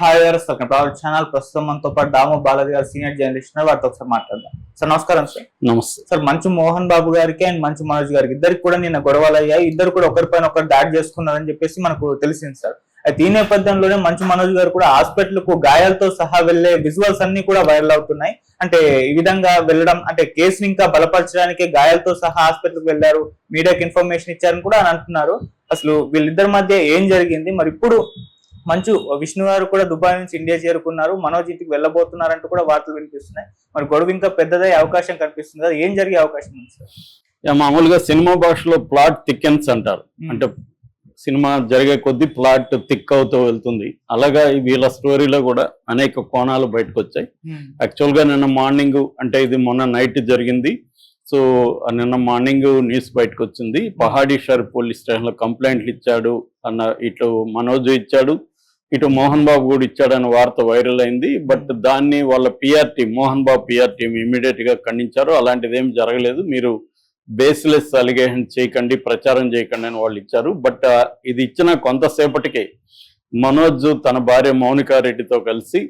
Hi welcome to our channel. ప్రస్తుతం మనతో పాటు దాము బాలాజీ గారు సీనియర్ జర్నలిస్ట్ వారితో ఒకసారి మాట్లాడదాం. సార్ నమస్కారం సార్. నమస్తే. సార్ మంచు మోహన్ బాబు గారికి అండ్ మంచు మనోజ్ గారికి ఇద్దరికి కూడా నిన్న గొడవలు అయ్యాయి ఇద్దరు కూడా ఒకరిపైన ఒకరు దాడి చేసుకున్నారని చెప్పేసి మనకు తెలిసింది సార్. అయితే ఈ నేపథ్యంలోనే మంచు మనోజ్ గారు కూడా హాస్పిటల్కు గాయాలతో సహా వెళ్ళే విజువల్స్ అన్ని కూడా వైరల్ అవుతున్నాయి. అంటే ఈ విధంగా వెళ్ళడం అంటే కేసుని ఇంకా బలపరచడానికి గాయాలతో సహా హాస్పిటల్కు వెళ్ళారు మీడియాకి ఇన్ఫర్మేషన్ ఇచ్చారని కూడా అని అంటున్నారు. అసలు వీళ్ళిద్దరి మధ్య ఏం జరిగింది? మరి ఇప్పుడు మంచు విష్ణు గారు కూడా దుబాయ్ నుంచి ఇండియా చేరుకున్నారు. మనోజ్ ఇంటికి వెళ్ళబోతున్నారంటూ కూడా వార్తలు వినిపిస్తున్నాయి. మరి గొడవ ఇంకా పెద్దదయ్యే అవకాశం కనిపిస్తుంది కదా ఏం జరిగే అవకాశం ఉంది సార్? మామూలుగా సినిమా భాషలో ప్లాట్ థిక్కెన్స్ అంటారు. అంటే సినిమా జరిగే కొద్దీ ప్లాట్ థిక్ అవుతూ వెళ్తుంది. అలాగా వీళ్ళ స్టోరీలో కూడా అనేక కోణాలు బయటకు వచ్చాయి యాక్చువల్గా నిన్న మార్నింగ్ అంటే ఇది మొన్న నైట్ జరిగింది. సో నిన్న మార్నింగ్ న్యూస్ బయటకు వచ్చింది పహాడీ షర్ పోలీస్ స్టేషన్లో కంప్లైంట్లు ఇచ్చాడు అన్న ఇటు మనోజ్ ఇచ్చాడు. ఇటు మోహన్ బాబు కూడా ఇచ్చాడని వార్త వైరల్ అయింది. బట్ దాన్ని వాళ్ళ PR team Mohan Babu PR team ఇమీడియట్గా ఖండించారు. అలాంటిది ఏం జరగలేదు. మీరు బేస్లెస్ అలిగేషన్ చేయకండి ప్రచారం చేయకండి అని వాళ్ళు ఇచ్చారు. బట్ ఇది ఇచ్చిన కొంతసేపటికే మనోజ్ తన భార్య మౌనికారెడ్డితో కలిసి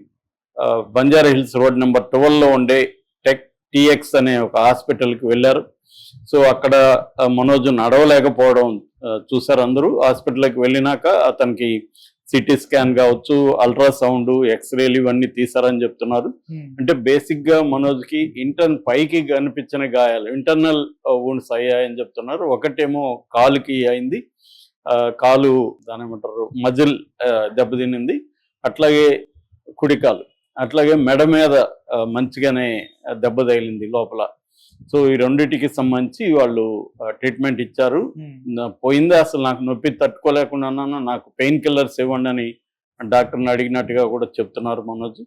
బంజారా హిల్స్ రోడ్ నెంబర్ ట్వెల్వ్లో ఉండే టెక్ టిఎక్స్ అనే ఒక హాస్పిటల్కి వెళ్ళారు. సో అక్కడ మనోజ్ నడవలేకపోవడం చూసారు చూశారు అందరూ. హాస్పిటల్కి వెళ్ళినాక అతనికి సిటీ స్కాన్ కావచ్చు అల్ట్రాసౌండ్ ఎక్స్రేలు ఇవన్నీ తీసారని చెప్తున్నారు. అంటే బేసిక్గా మనోజ్కి ఇంటర్ పైకి కనిపించిన గాయాలు ఇంటర్నల్ వూన్స్ అయ్యాయని చెప్తున్నారు. ఒకటేమో కాలుకి అయింది. ఆ, కాలు దాని ఏమంటారు మజిల్ దెబ్బతినింది అట్లాగే కుడికాలు అట్లాగే మెడ మీద మంచిగానే దెబ్బ తగిలింది లోపల. సో ఈ రెండిటికి సంబంధించి వాళ్ళు ట్రీట్మెంట్ ఇచ్చారు. నా- పోయిందే? అసలు నాకు నొప్పి తట్టుకోలేకుండా నాకు పెయిన్ కిల్లర్స్ ఇవ్వండి అని డాక్టర్ని అడిగినట్టుగా కూడా చెప్తున్నారు మనోజ్.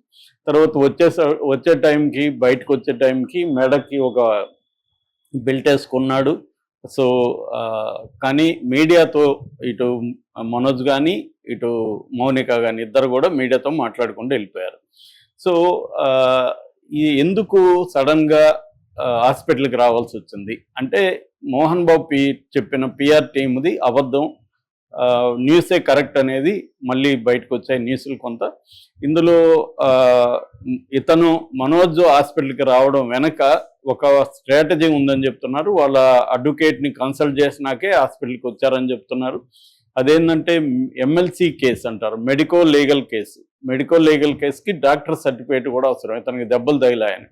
తర్వాత వచ్చే వచ్చే టైంకి బయటకు వచ్చే టైంకి మెడకి ఒక బెల్ట్ వేసుకున్నాడు. సో కానీ మీడియాతో ఇటు మనోజ్ కానీ ఇటు మౌనిక కానీ ఇద్దరు కూడా మీడియాతో మాట్లాడుకుంటూ వెళ్ళిపోయారు. సో ఎందుకు సడన్గా హాస్పిటల్కి రావాల్సి వచ్చింది. అంటే మోహన్ బాబు పి చెప్పిన పిఆర్ టీమ్ది అబద్ధం. న్యూసే కరెక్ట్ అనేది మళ్ళీ బయటకు వచ్చాయి న్యూస్లు కొంత. ఇందులో ఇతను మనోజ్ హాస్పిటల్కి రావడం వెనక ఒక స్ట్రాటజీ ఉందని చెప్తున్నారు. వాళ్ళ అడ్వకేట్ని కన్సల్ట్ చేసినాకే హాస్పిటల్కి వచ్చారని చెప్తున్నారు. అదేంటంటే ఎమ్మెల్సీ కేసు అంటారు medico legal case. Medico legal కేసుకి డాక్టర్ సర్టిఫికేట్ కూడా అవసరం. ఇతనికి దెబ్బలు తగిలాయని.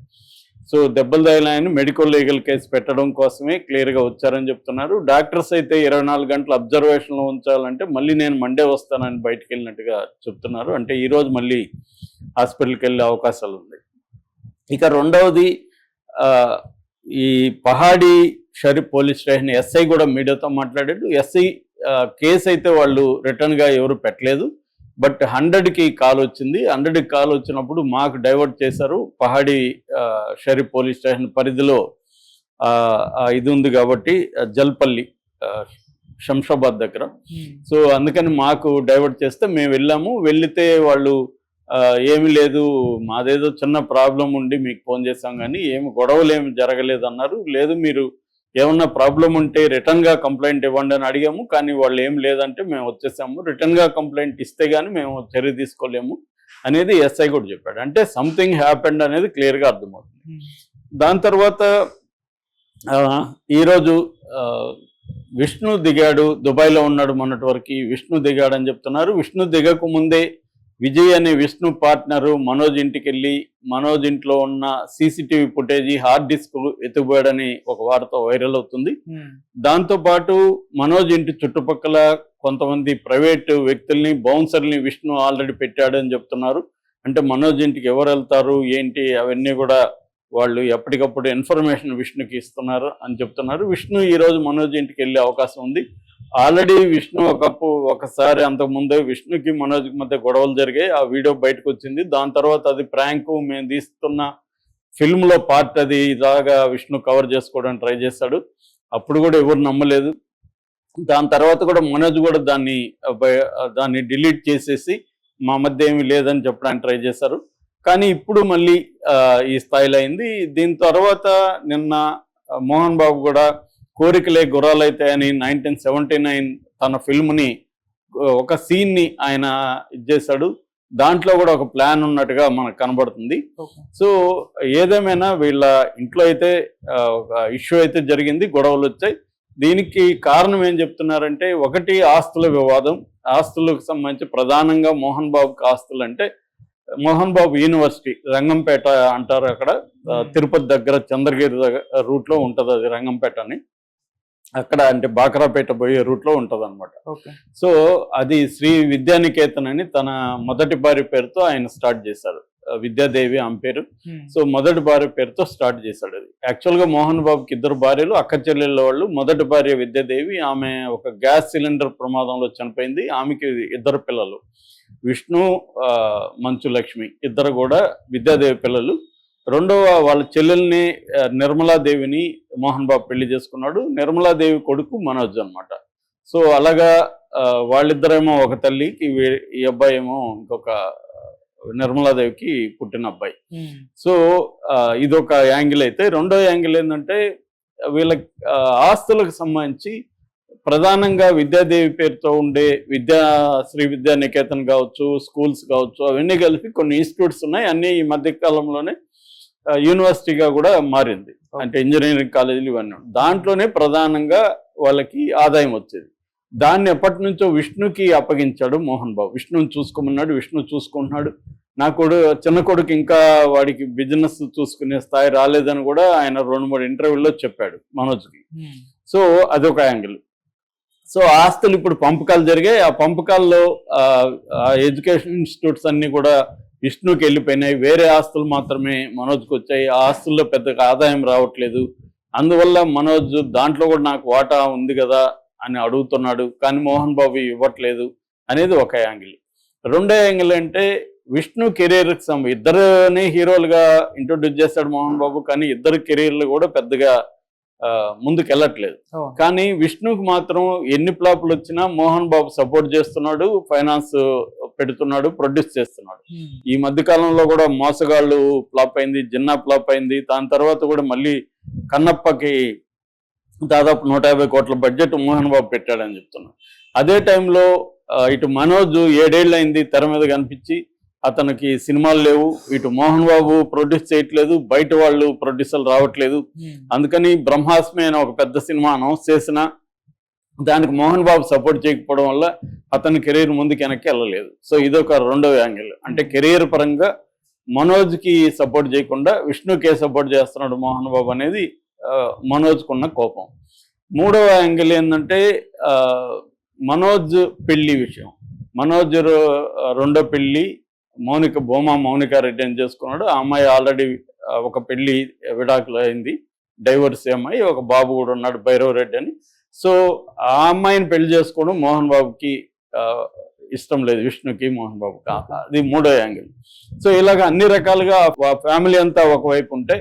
సో దెబ్బలు తగిలాయని మెడికల్ లీగల్ కేసు పెట్టడం కోసమే క్లియర్గా వచ్చారని చెప్తున్నారు. డాక్టర్స్ అయితే ఇరవై నాలుగు గంటలు అబ్జర్వేషన్లో ఉంచాలంటే మళ్ళీ నేను మండే వస్తానని బయటకు వెళ్ళినట్టుగా చెప్తున్నారు. అంటే ఈరోజు మళ్ళీ హాస్పిటల్కి వెళ్ళే అవకాశాలు ఉంది ఇక రెండవది ఈ Pahadi Shareef police station SI కూడా మీడియాతో మాట్లాడాడు. ఎస్ఐ కేసు అయితే వాళ్ళు రిటర్న్గా ఎవరు పెట్టలేదు. బట్ హండ్రెడ్కి కాల్ వచ్చింది. హండ్రెడ్కి కాల్ వచ్చినప్పుడు మాకు డైవర్ట్ చేశారు. పహాడి షరీఫ్ పోలీస్ స్టేషన్ పరిధిలో ఇది ఉంది కాబట్టి జల్పల్లి శంషాబాద్ దగ్గర. సో అందుకని మాకు డైవర్ట్ చేస్తే మేము వెళ్ళాము. వెళ్తే వాళ్ళు ఏమీ లేదు మాదేదో చిన్న ప్రాబ్లం ఉండి మీకు ఫోన్ చేశాం కానీ ఏమి గొడవలు ఏమి జరగలేదు అన్నారు లేదు మీరు ఏమన్నా ప్రాబ్లం ఉంటే రిటర్న్గా కంప్లైంట్ ఇవ్వండి అని అడిగాము కానీ వాళ్ళు ఏం లేదంటే మేము వచ్చేసాము. రిటర్న్గా కంప్లైంట్ ఇస్తే గానీ మేము చర్య తీసుకోలేము అనేది ఎస్ఐ కూడా చెప్పాడు. అంటే సంథింగ్ హ్యాపెండ్ అనేది క్లియర్గా అర్థమవుతుంది. దాని తర్వాత ఈరోజు విష్ణు దిగాడు దుబాయ్లో ఉన్నాడు మొన్నటి వరకు. విష్ణు దిగాడు అని చెప్తున్నారు. విష్ణు దిగక ముందే విజయ్ అనే విష్ణు పార్ట్నరు మనోజ్ ఇంటికి వెళ్ళి మనోజ్ ఇంట్లో ఉన్న సీసీటీవీ ఫుటేజీ హార్డ్ డిస్క్ ఎత్తుపోయాడని ఒక వార్త వైరల్ అవుతుంది. దాంతో పాటు మనోజ్ ఇంటి చుట్టుపక్కల కొంతమంది ప్రైవేట్ వ్యక్తుల్ని బౌన్సర్ని విష్ణు ఆల్రెడీ పెట్టాడు అని చెప్తున్నారు. అంటే మనోజ్ ఇంటికి ఎవరు వెళ్తారు ఏంటి అవన్నీ కూడా వాళ్ళు ఎప్పటికప్పుడు ఇన్ఫర్మేషన్ విష్ణుకి ఇస్తున్నారు అని చెప్తున్నారు. విష్ణు ఈ రోజు మనోజ్ ఇంటికి వెళ్ళే అవకాశం ఉంది. ఆల్రెడీ విష్ణు ఒకప్పు ఒకసారి అంతకుముందే విష్ణుకి మనోజ్కి మధ్య గొడవలు జరిగాయి. ఆ వీడియో బయటకు వచ్చింది. దాని తర్వాత అది ప్రాంక్ మేము తీస్తున్న ఫిల్మ్లో పార్ట్ అది ఇలాగా విష్ణు కవర్ చేసుకోవడానికి ట్రై చేశాడు అప్పుడు కూడా ఎవరు నమ్మలేదు. దాని తర్వాత కూడా మనోజ్ కూడా దాన్ని దాన్ని డిలీట్ చేసేసి మా మధ్య ఏమీ లేదని చెప్పడానికి ట్రై చేశారు. కానీ ఇప్పుడు మళ్ళీ ఈ స్థాయిలో అయింది. దీని తర్వాత నిన్న మోహన్ బాబు కూడా కోరికలే గుర్రాలైతే అని నైన్టీన్ సెవెంటీ నైన్ తన ఫిల్మ్ని ఒక సీన్ని ఆయన ఇది చేశాడు దాంట్లో కూడా ఒక ప్లాన్ ఉన్నట్టుగా మనకు కనబడుతుంది. సో ఏదేమైనా వీళ్ళ ఇంట్లో అయితే ఒక ఇష్యూ అయితే జరిగింది గొడవలు వచ్చాయి. దీనికి కారణం ఏం చెప్తున్నారంటే ఒకటి ఆస్తుల వివాదం. ఆస్తులకు సంబంధించి ప్రధానంగా మోహన్ బాబుకి ఆస్తులు అంటే మోహన్ బాబు యూనివర్సిటీ రంగంపేట అంటారు అక్కడ. తిరుపతి దగ్గర చంద్రగిరి దగ్గర రూట్లో ఉంటది అది రంగంపేట అని అక్కడ అంటే బాకరాపేట పోయే రూట్లో ఉంటది అనమాట సో అది శ్రీ విద్యానికేతన్ అని తన మొదటి భార్య పేరుతో ఆయన స్టార్ట్ చేశారు విద్యాదేవి ఆమె పేరు. సో మొదటి భార్య పేరుతో స్టార్ట్ చేశాడు అది. యాక్చువల్గా మోహన్ బాబుకి ఇద్దరు భార్యలు అక్క చెల్లెళ్ళ వాళ్ళు మొదటి భార్య విద్యాదేవి ఆమె ఒక గ్యాస్ సిలిండర్ ప్రమాదంలో చనిపోయింది. ఆమెకి ఇద్దరు పిల్లలు. విష్ణు మంచు లక్ష్మి ఇద్దరు కూడా విద్యాదేవి పిల్లలు. రెండవ వాళ్ళ చెల్లెల్ని నిర్మలాదేవిని మోహన్ బాబు పెళ్ళి చేసుకున్నాడు. నిర్మలాదేవి కొడుకు మనోజ్ అన్నమాట. సో అలాగా వాళ్ళిద్దరేమో ఒక తల్లికి ఈ అబ్బాయి ఏమో ఇంకొక నిర్మలాదేవికి పుట్టిన అబ్బాయి. సో ఆ, ఇదొక యాంగిల్ అయితే. రెండో యాంగిల్ ఏంటంటే వీళ్ళ ఆస్తులకు సంబంధించి ప్రధానంగా విద్యాదేవి పేరుతో ఉండే విద్యా శ్రీ విద్యా నికేతన్ కావచ్చు స్కూల్స్ కావచ్చు అవన్నీ కలిపి కొన్ని ఇన్స్టిట్యూట్స్ ఉన్నాయి. అన్ని ఈ మధ్య కాలంలోనే ఆ, యూనివర్సిటీగా కూడా మారింది. అంటే ఇంజనీరింగ్ కాలేజీలు ఇవన్నీ. దాంట్లోనే ప్రధానంగా వాళ్ళకి ఆదాయం వచ్చేది. దాన్ని ఎప్పటి నుంచో విష్ణుకి అప్పగించాడు మోహన్ బాబు. విష్ణుని చూసుకోమన్నాడు విష్ణు చూసుకుంటున్నాడు. నా కొడు చిన్న కొడుకు ఇంకా వాడికి బిజినెస్ చూసుకునే స్థాయి రాలేదని కూడా ఆయన రెండు మూడు ఇంటర్వ్యూల్లో చెప్పాడు మనోజ్కి. సో అదొక యాంగిల్ సో ఆస్తులు ఇప్పుడు పంపకాలు జరిగాయి. ఆ పంపకాల్లో ఎడ్యుకేషన్ ఇన్స్టిట్యూట్స్ అన్ని కూడా విష్ణుకి వెళ్ళిపోయినాయి. వేరే ఆస్తులు మాత్రమే మనోజ్కి వచ్చాయి. ఆ ఆస్తుల్లో పెద్దగా ఆదాయం రావట్లేదు. అందువల్ల మనోజ్ దాంట్లో కూడా నాకు వాటా ఉంది కదా అని అడుగుతున్నాడు. కానీ మోహన్ బాబు ఇవ్వట్లేదు అనేది ఒక యాంగిల్. రెండో యాంగిల్ అంటే విష్ణు కెరీర్కి సం ఇద్దరిని హీరోలుగా ఇంట్రొడ్యూస్ చేస్తాడు మోహన్ బాబు. కానీ ఇద్దరు కెరీర్లు కూడా పెద్దగా ఆ, ముందుకు వెళ్ళట్లేదు కానీ విష్ణుకి మాత్రం ఎన్ని ఫ్లాపులు వచ్చినా మోహన్ బాబు సపోర్ట్ చేస్తున్నాడు ఫైనాన్స్ పెడుతున్నాడు ప్రొడ్యూస్ చేస్తున్నాడు. ఈ మధ్య కాలంలో కూడా మోసగాళ్ళు ఫ్లాప్ అయింది జిన్నా ఫ్లాప్ అయింది. దాని తర్వాత కూడా మళ్ళీ కన్నప్పకి దాదాపు నూట యాభై కోట్ల బడ్జెట్ మోహన్ బాబు పెట్టాడని చెప్తున్నాడు అదే టైంలో ఇటు మనోజ్ ఏడేళ్ళు అయింది తెర మీద కనిపించి అతనికి సినిమాలు లేవు. ఇటు మోహన్ బాబు ప్రొడ్యూస్ చేయట్లేదు. బయట వాళ్ళు ప్రొడ్యూసర్లు రావట్లేదు. అందుకని బ్రహ్మాస్మి అనే ఒక పెద్ద సినిమా అనౌన్స్ చేసిన దానికి మోహన్ బాబు సపోర్ట్ చేయకపోవడం వల్ల అతని కెరీర్ ముందుకు వెనక్కి వెళ్ళలేదు. సో ఇదొక రెండో యాంగిల్. అంటే కెరీర్ పరంగా మనోజ్కి సపోర్ట్ చేయకుండా విష్ణుకే సపోర్ట్ చేస్తున్నాడు మోహన్ బాబు అనేది మనోజ్కున్న కోపం. మూడవ యాంగిల్ ఏంటంటే మనోజ్ పెళ్ళి విషయం. మనోజ్ రెండో పెళ్ళి మౌనిక భూమా మౌనిక రెడ్డి అని చేసుకున్నాడు. ఆ అమ్మాయి ఆల్రెడీ ఒక పెళ్ళి విడాకులు అయింది. డైవర్స్ అమ్మాయి ఒక బాబు కూడా ఉన్నాడు భైరవ్ రెడ్డి అని. సో ఆ అమ్మాయిని పెళ్ళి చేసుకోవడం మోహన్ బాబుకి ఇష్టం లేదు విష్ణుకి మోహన్ బాబుకి. అది మూడో యాంగిల్. సో ఇలాగ అన్ని రకాలుగా ఫ్యామిలీ అంతా ఒకవైపు ఉంటే